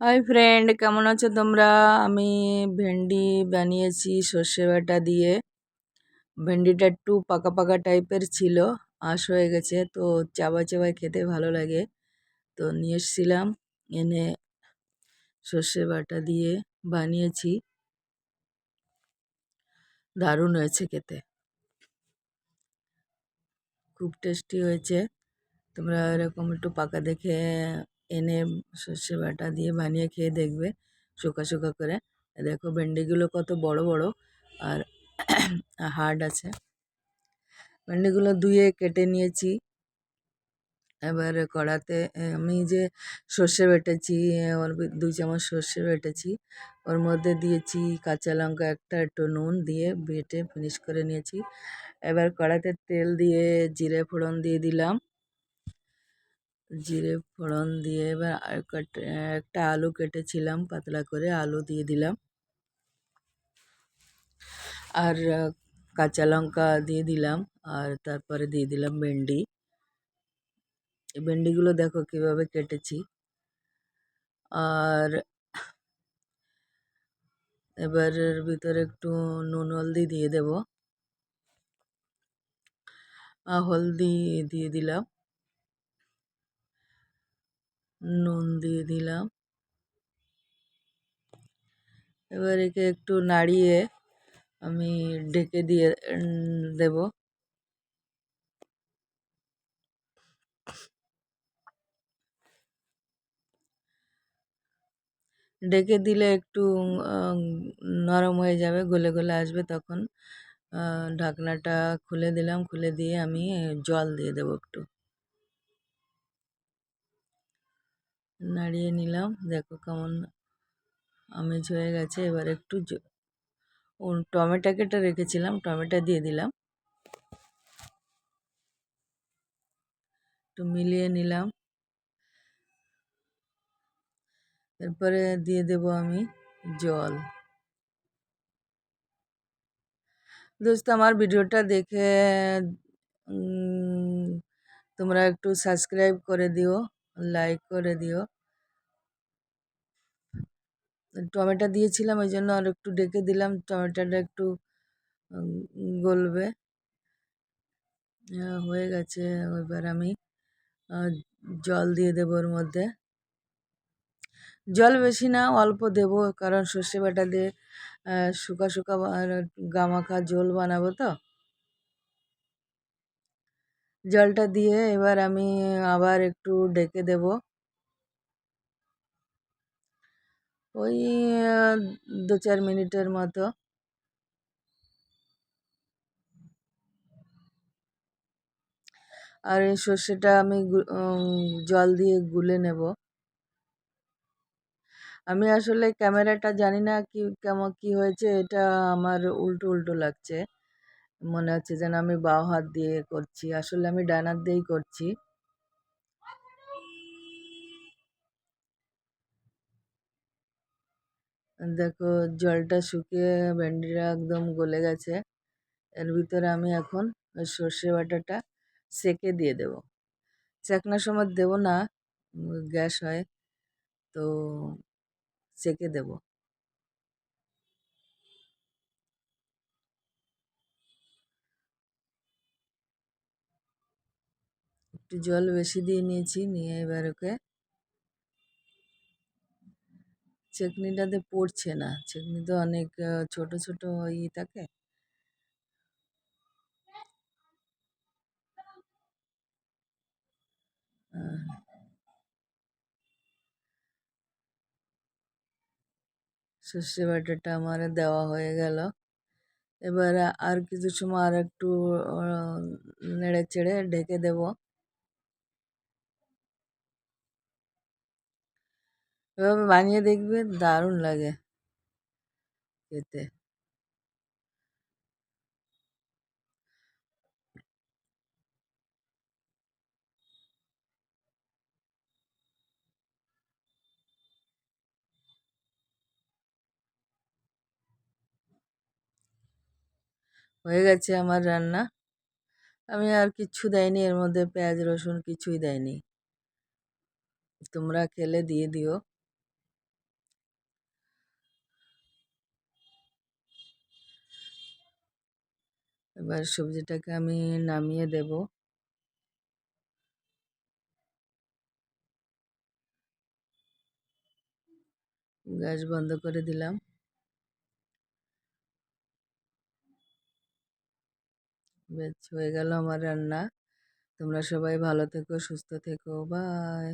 Hi friend কেমন আছো তোমরা? আমি ভেন্ডি বানিয়েছি সর্ষে বাটা দিয়ে। ভেন্ডিটা একটু পাকা পাকা টাইপের ছিল, আঁশ হয়ে গেছে, তো চাবা চাবায় খেতে ভালো লাগে। তো নিয়ে এসছিলাম, এনে সর্ষে বাটা দিয়ে বানিয়েছি। দারুণ হয়েছে খেতে। খুব টেস্টি হয়েছে। তোমরা এরকম একটু পাকা দেখে এনে সর্ষে বাটা দিয়ে বানিয়ে খেয়ে দেখবে শুকা শুকা করে। দেখো ভেন্ডিগুলো কত বড় বড় আর হার্ড আছে। ভেন্ডিগুলো ধুয়ে কেটে নিয়েছি। এবার কড়াতে আমি যে সর্ষে বেটেছি, ওর দুই চামচ সর্ষে বেটেছি, ওর মধ্যে দিয়েছি কাঁচা লঙ্কা একটা, একটু নুন দিয়ে বেটে ফিনিশ করে নিয়েছি। এবার কড়াতে তেল দিয়ে জিরে ফোড়ন দিয়ে দিলাম। জিরে ফোড়ন দিয়ে এবার একটা আলু কেটেছিলাম, পাতলা করে আলু দিয়ে দিলাম। আর কাঁচা লঙ্কা দিয়ে দিলাম, আর তারপরে দিয়ে দিলাম ভেন্ডি। ভেন্ডিগুলো দেখো কীভাবে কেটেছি। আর এবার ভিতরে একটু নুন হলদি দিয়ে দেব। হলদি দিয়ে দিলাম। নুন দিয়ে দিলাম। এবার একে একটু নাড়িয়ে আমি ঢেকে দিয়ে দেব। ডেকে দিলে একটু নরম হয়ে যাবে, গলে গলে আসবে তখন। ঢাকনাটা খুলে দিলাম, খুলে দিয়ে আমি জল দিয়ে দেবো একটু। নাড়িয়ে নিলাম। দেখো কেমন আমেজ হয়ে গেছে। এবার একটু টমেটো কেটে রেখেছিলাম, টমেটো দিয়ে দিলাম। একটু মিলিয়ে নিলাম। এরপরে দিয়ে দেব আমি জল। দোস্ত, আমার ভিডিওটা দেখে তোমরা একটু সাবস্ক্রাইব করে দিও। লাইক করে দিও। টমেটো দিয়েছিলাম, ওই জন্য আর একটু ডেকে দিলাম। টমেটোটা একটু গলবে। হয়ে গেছে এবার আমি জল দিয়ে দেবো ওর মধ্যে। জল বেশি না, অল্প দেব, কারণ সর্ষে বাটা দিয়ে শুকা শুকা গামাখা ঝোল বানাবো তো। জলটা দিয়ে এবার আমি আবার একটু ডেকে দেব। ওই দু চার মিনিটের মতো। আর এই সর্ষেটা আমি জল দিয়ে গুলে নেব। আমি আসলে ক্যামেরাটা জানি না কি, কেমন, কী হয়েছে, এটা আমার উল্টো উল্টো লাগছে। মনে হচ্ছে যেন আমি বাও হাত দিয়ে করছি। আসলে আমি ডান হাত দিয়েই করছি। দেখো, জলটা শুকিয়ে ভেন্ডিটা একদম গলে গেছে। এর ভিতরে আমি এখন ওই সর্ষে বাটাটা সেকে দিয়ে দেব। সেকনার সময় দেব না, গ্যাস হয়, তো সেকে দেব। একটু জল বেশি দিয়ে নিয়েছি, নিয়ে এবার ওকে চেকনিটাতে পড়ছে না। চেকনি তো অনেক ছোট ছোট ই থাকে। সর্ষে বাটাটা আমার দেওয়া হয়ে গেল। এবার আর কিছু সময় আর একটু নেড়ে চেড়ে ঢেকে দেব। এভাবে বানিয়ে দেখবে দারুণ লাগে খেতে। হয়ে গেছে আমার রান্না। আমি আর কিচ্ছু দেয়নি এর মধ্যে পেঁয়াজ, রসুন কিছুই দেয়নি তোমরা খেলে দিয়ে দিও। এবার সবজিটাকে আমি নামিয়ে দেব। গ্যাস বন্ধ করে দিলাম। বেশ, হয়ে গেল আমার রান্না। তোমরা সবাই ভালো থেকো, সুস্থ থেকো, বাই।